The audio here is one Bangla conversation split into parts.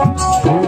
Oh.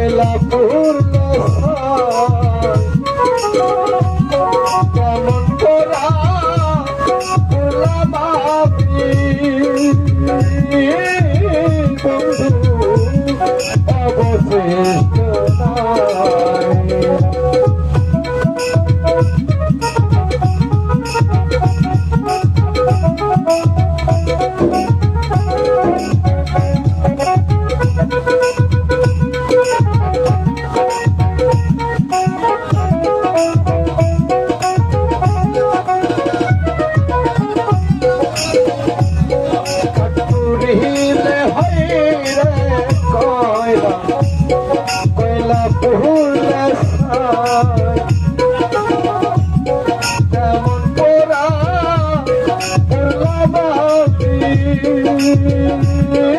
ময়লা পূর্ণ কেমন করা বাপি বন্ধু oh